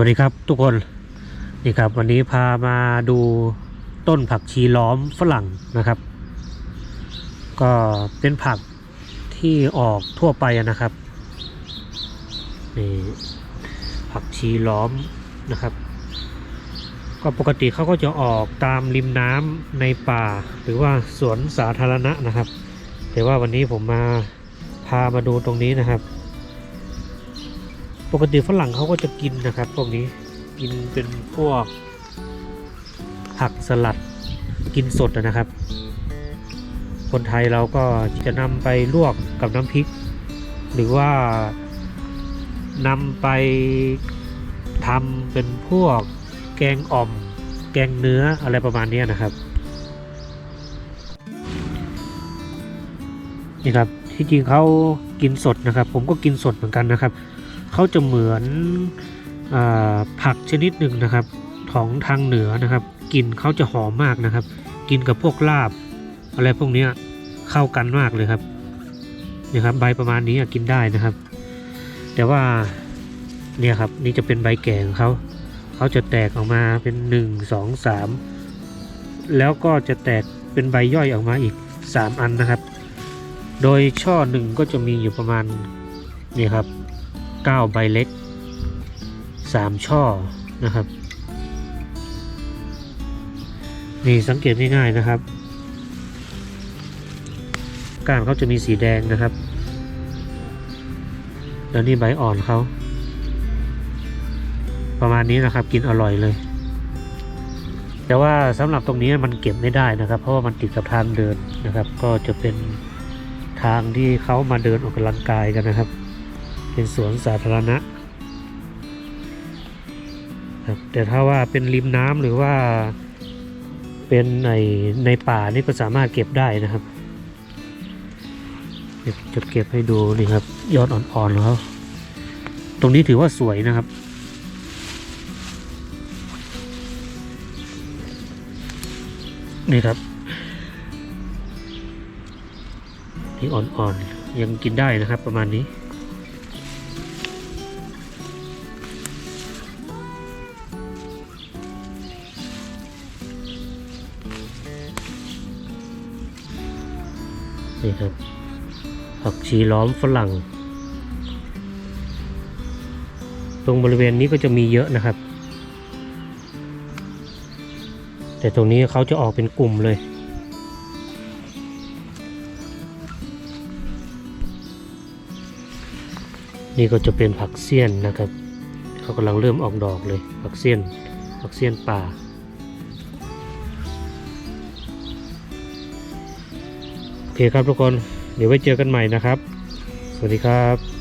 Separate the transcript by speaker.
Speaker 1: วัสดีครับทุกคนนี่ครับวันนี้พามาดูต้นผักชีล้อมฝรั่งนะครับ ก็เป็นผักที่ออกทั่วไปนะครับนี่ผักชีล้อมนะครับ ก็ปกติเขาก็จะออกตามริมน้ำในป่า หรือว่าสวนสาธารณะนะครับ แต่ว่าวันนี้ผมมาพามาดูตรงนี้นะครับ ปกติฝรั่งเขาก็จะกินนะครับพวกนี้กินเป็นพวก ผักสลัดกินสดนะครับ คนไทยเราก็จะนำไปลวกกับน้ำพริก หรือว่านำไปทำเป็นพวกแกงอ่อม แกงเนื้ออะไรประมาณนี้นะครับนี่ครับที่จริงเขากินสดนะครับ ผมก็กินสดเหมือนกันนะครับ เขาจะเหมือนอผักชนิดหนึ่งนะครับของทางเหนือนะครับกลิ่นเขาจะหอมมากนะครับ กินกับพวกลาบ อะไรพวกนี้เข้ากันมากเลยครับนี่ครับใบประมาณนี้กินได้นะครับ แต่ว่าเนี่ยครับนี่จะเป็นใบแก่ของเขาเขาจะแตกออกมาเป็นหนึ่งสองสามแล้วก็จะแตกเป็นใบย่อยออกมาอีกสามอันนะครับ โดยช่อหนึ่งก็จะมีอยู่ประมาณนี่ครับ 9 ใบเล็ก 3 ช่อนะครับ นี่สังเกตง่ายๆนะครับ ก้านเขาจะมีสีแดงนะครับ แล้วนี่ใบอ่อนเขาประมาณนี้นะครับกินอร่อยเลย แต่ว่าสำหรับตรงนี้มันเก็บไม่ได้นะครับ เพราะว่ามันติดกับทางเดินนะครับ ก็จะเป็นทางที่เขามาเดินออกกำลังกายกันนะครับ เป็นสวนสาธารณะครับแต่ถ้าว่าเป็นริมน้ำหรือว่าเป็นในในป่านี่ก็สามารถเก็บได้นะครับจะเก็บให้ดูนี่ครับ ยอดอ่อนๆของเขาตรงนี้ถือว่าสวยนะครับนี่ครับนี่อ่อนๆยังกินได้นะครับประมาณนี้ นี่ครับ ผักชีล้อมฝรั่ง ตรงบริเวณนี้ก็จะมีเยอะนะครับ แต่ตรงนี้เขาจะออกเป็นกลุ่มเลยนี่ก็จะเป็นผักเสี้ยนนะครับ เขากำลังเริ่มออกดอกเลย ผักเสี้ยน ผักเสี้ยนป่า เคครับทุกคน เดี๋ยวไว้เจอกันใหม่นะครับ สวัสดีครับ